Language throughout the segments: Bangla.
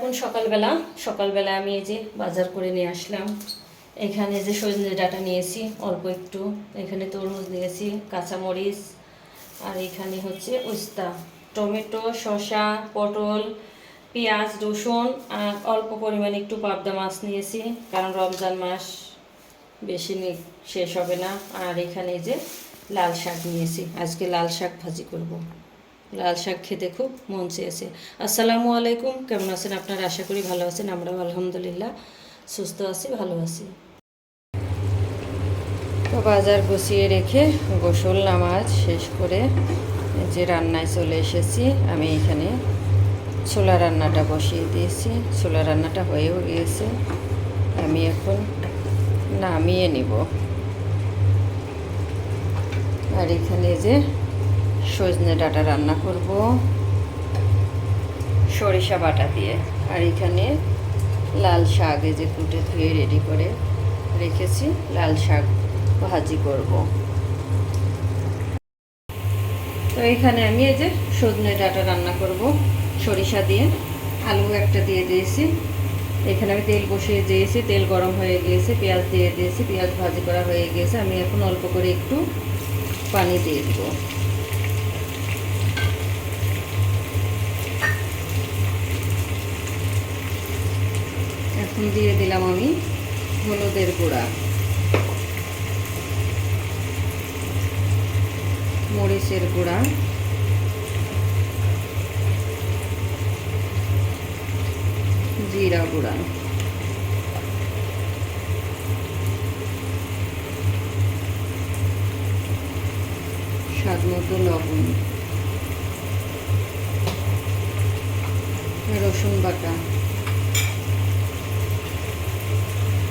এখন সকালবেলা সকালবেলা আমি এই যে বাজার করে নিয়ে আসলাম। এখানে যে সজনে ডাটা নিয়েছি, অল্প একটু। এখানে তরমুজ নিয়েছি, কাঁচামরিচ। আর এখানে হচ্ছে উস্তা, টমেটো, শসা, পটল, পেঁয়াজ, রসুন, আর অল্প পরিমাণে একটু পাবদা মাছ নিয়েছি, কারণ রমজান মাস বেশি শেষ হবে না। আর এখানে যে লাল শাক নিয়েছি, আজকে লাল শাক ভাজি করব। লাল শাক খেতে খুব মন চেয়েছে। আসসালামু আলাইকুম, কেমন আছেন আপনারা? আশা করি ভালো আছেন, আমরাও আলহামদুলিল্লাহ সুস্থ আছি, ভালো আছি। তো বাজার গুছিয়ে রেখে গোসল নামাজ শেষ করে যে রান্নায় চলে এসেছি, আমি এখানে ছোলা রান্নাটা বসিয়ে দিয়েছি। ছোলা রান্নাটা হয়েও গিয়েছে, আমি এখন নামিয়ে নিব। আর এখানে যে সজনে ডাটা রান্না করব। সরিষা বাটা দিয়ে। আর এখানে লাল শাক এই যে কুটে ধুয়ে রেডি করে রেখেছি, লাল শাক ভাজি করব। তো এখানে আমি এই যে সজনে ডাটা রান্না করব, সরিষা দিয়ে। আলু একটা দিয়ে দিয়েছি। এখানে আমি তেল বসিয়ে দিয়েছি, তেল গরম হয়ে গিয়েছে, পেঁয়াজ দিয়ে দিয়েছি, পেঁয়াজ ভাজি করা হয়ে গিয়েছে। আমি এখন অল্প করে একটু পানি দিয়ে দেবো। এখন দিয়ে দিলাম আমি হলুদের গুঁড়া। মরিচের গুঁড়া। জিরা গুঁড়া। স্বাদ মতো লবণ। রসুন বাটা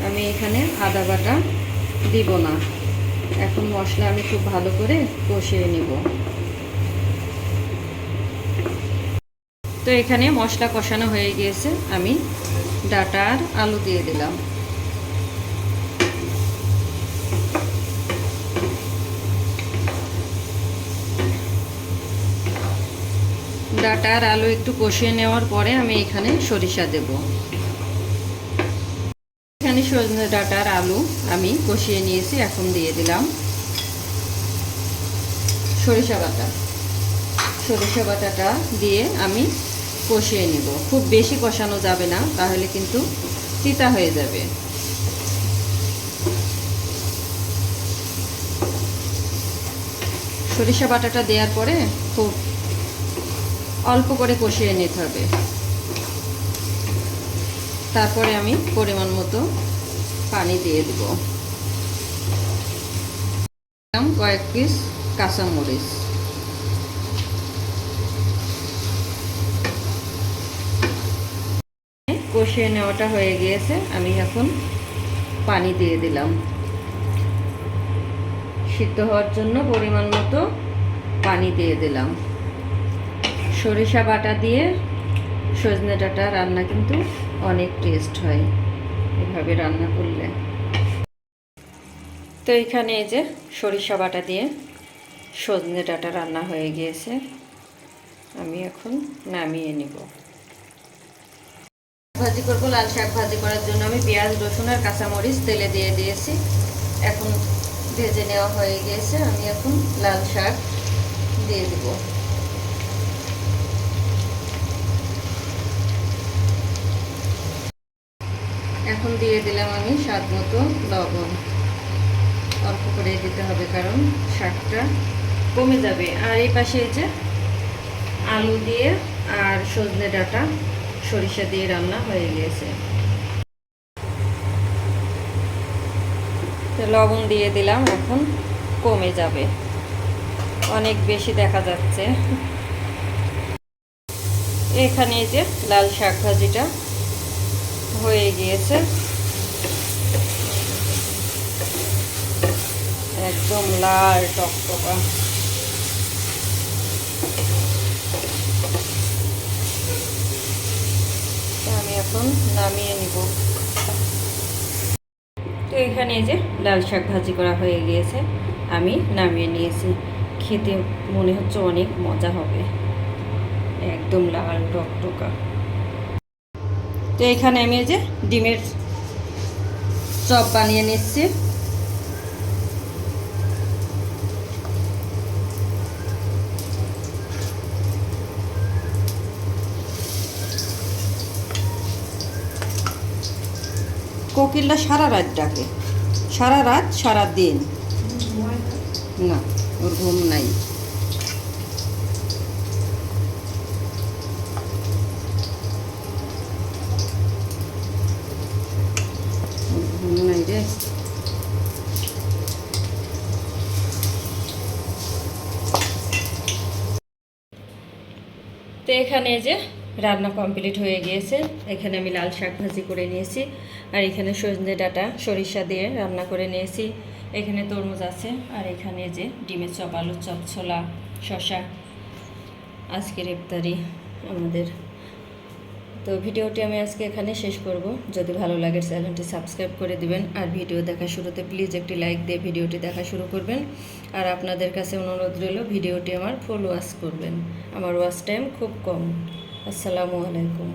আমি এখানে আদা বাটা দিব না। এখন মশলা আমি খুব ভালো করে কষিয়ে নিব। তো এখানে মশলা কষানো হয়ে গিয়েছে। আমি ডাটা আর আলু দিয়ে দিলাম। ডাটা আর আলু একটু কষিয়ে নেওয়ার পরে আমি এখানে সরিষা দেব। এখানে সজনে ডাটার আলু আমি কষিয়ে নিয়েছি, এখন দিয়ে দিলাম সরিষা বাটা। সরিষা বাটাটা দিয়ে আমি কষিয়ে নিব। খুব বেশি কষানো যাবে না, তাহলে কিন্তু তিতা হয়ে যাবে। সরিষা বাটাটা দেওয়ার পরে খুব অল্প করে কষিয়ে নিতে হবে। তারপরে আমি পরিমাণ মতো পানি দিয়ে দেব। কয়েক পিস কাঁচামরিচ। কষিয়ে নেওয়াটা হয়ে গিয়েছে, আমি এখন পানি দিয়ে দিলাম। সিদ্ধ হওয়ার জন্য পরিমাণ মতো পানি দিয়ে দিলাম। সরিষা বাটা দিয়ে সজনে ডাটা রান্না কিন্তু অনেক টেস্ট হয় এভাবে রান্না করলে। তো এখানে এই যে সরিষা বাটা দিয়ে সজনে ডাটা রান্না হয়ে গিয়েছে। আমি এখন নামিয়ে নিব। ভাজি করব লাল শাক ভাজি করার জন্য আমি পেঁয়াজ, রসুন আর কাঁচামরিচ তেলে দিয়ে দিয়েছি। এখন ভেজে নেওয়া হয়ে গিয়েছে। আমি এখন লাল শাক দিয়ে দেবো। এখন দিয়ে দিলাম আমি স্বাদ মতো লবণ। অল্প করে দিতে হবে কারণ শাকটা কমে যাবে। আর এই পাশে যে আলু দিয়ে আর সজনে ডাটা সরিষা দিয়ে রান্না হয়ে গিয়েছে লবণ দিয়ে দিলাম, এখন কমে যাবে। অনেক বেশি দেখা যাচ্ছে। এখানে যে লাল শাক ভাজিটা হয়ে গিয়েছে। একদম লাল টকটকা। আমি এখন নামিয়ে নিব। তো এখানে যে লাল শাক ভাজি করা হয়ে গিয়েছে, আমি নামিয়ে নিয়েছি। খেতে মনে হচ্ছে অনেক মজা হবে। একদম লাল টকটকা। তো এখানে আমি যে ডিমের চপ বানিয়ে নিচ্ছি। কোকিলটা সারা রাত ডাকে। সারা রাত, সারা দিন। না, ওর ঘুম নাই ওর তো এখানে যে রান্না কমপ্লিট হয়ে গিয়েছে। এখানে আমি লাল শাক ভাজি করে নিয়েছি। আর এখানে সজনে ডাটা, সরিষা দিয়ে রান্না করে নিয়েছি। এখানে তরমুজ আছে। আর এখানে যে ডিমের চপ, আলুর চপ, ছোলা শশা আজকের ইফতারি আমাদের তো ভিডিওটি আমি আজকে এখানে শেষ করব। যদি ভালো লাগে চ্যানেলটি সাবস্ক্রাইব করে দিবেন। আর ভিডিও দেখা শুরুতে প্লিজ একটি লাইক দিয়ে ভিডিওটি দেখা শুরু করবেন। আর আপনাদের কাছে অনুরোধ রইল, ভিডিওটি আমার ফুল ওয়াশ করবেন। আমার ওয়াশ টাইম খুব কম। আসসালামু আলাইকুম।